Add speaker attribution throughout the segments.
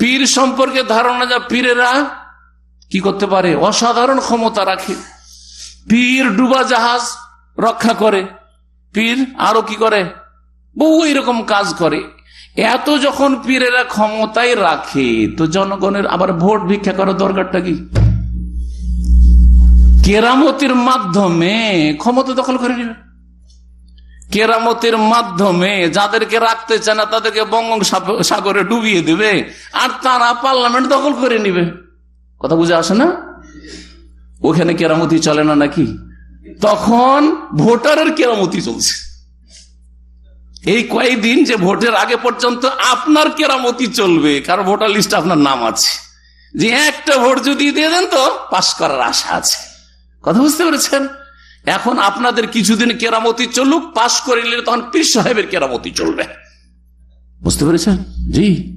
Speaker 1: পীর সম্পর্কে ধারণা যা পীরেরা কি করতে পারে? অসাধারণ ক্ষমতা রাখে। পীর ডুবা জাহাজ রক্ষা করে। পীর আরও কি করে? বহু এরকম কাজ করে। এত যখন পীরেরা ক্ষমতায় রাখে, তো জনগণের আবার ভোট ভিক্ষা করার দরকারটা কি? কেরামতির মাধ্যমে ক্ষমতা দখল করে নেবে। কেরামতির মাধ্যমে যাদেরকে রাখতে চায় না, তাদেরকে বঙ্গোপসাগরে ডুবিয়ে দেবে, আর তারা পার্লামেন্ট দখল করে নিবে। কথা বুঝে আসে না? ওখানে কেরামতি চলে না নাকি? তখন ভোটারের কেরামতি চলছে। এই কয়েকদিন যে ভোটের আগে পর্যন্ত আপনার কেরামতি চলবে কারণ ভোটার লিস্ট আপনার নাম আছে। যে একটা ভোট যদি দিয়ে দেন তো পাশ করার আশা আছে। কথা বুঝতে পেরেছেন? এখন আপনাদের কিছুদিন কেরামতি চলুক, পাশ করে নিলে তখন পীর সাহেবের কেরামতি চলবে। বুঝতে পেরেছেন? জি।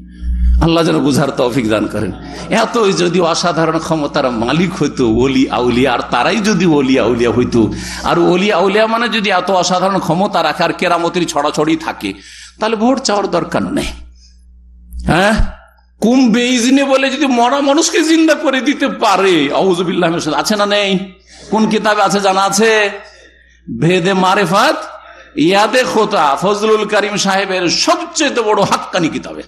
Speaker 1: আল্লাহ যেন বুঝার তৌফিক দান করেন। এত যদি অসাধারণ ক্ষমতার মালিক হইতো, ওলি আউলিয়া, আর তারাই যদি ওলি আউলিয়া হইতো, আর ওলি আউলিয়া মানে যদি এত অসাধারণ ক্ষমতা রাখে, আর কেরামতির ছড়াছড়ি থাকে, তাহলে ভোট চাওয়ার দরকার নেই। হ্যাঁ? কুম বেইজনে বলে যদি মরা মানুষকে জিন্দা করে দিতে পারে আউজবিল্লাহ আছে না নেই? কোন কিতাবে আছে, জানা আছে? ভেদে মারেফাত, ইয়াদে খোতা, ফজলুল করিম সাহেবের সবচেয়ে বড় হাক্কানি কিতাবে।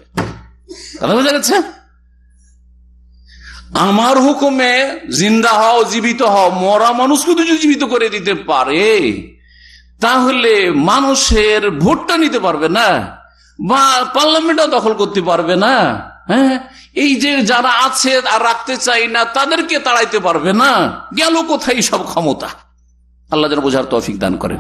Speaker 1: কথা বোঝা গেছে? আমার হুকুমে জিন্দা হও, জীবিত হও, মরা মানুষকে যদি জীবিত করে দিতে পারে, তাহলে মানুষের ভোটটা নিতে পারবে না, বা পার্লামেন্টও দখল করতে পারবে না। হ্যাঁ? এই যে যারা আছে আর রাখতে চাই না, তাদেরকে তাড়াইতে পারবে না। গেল কোথায় সব ক্ষমতা? আল্লাহ যেন বোঝার তৌফিক দান করেন।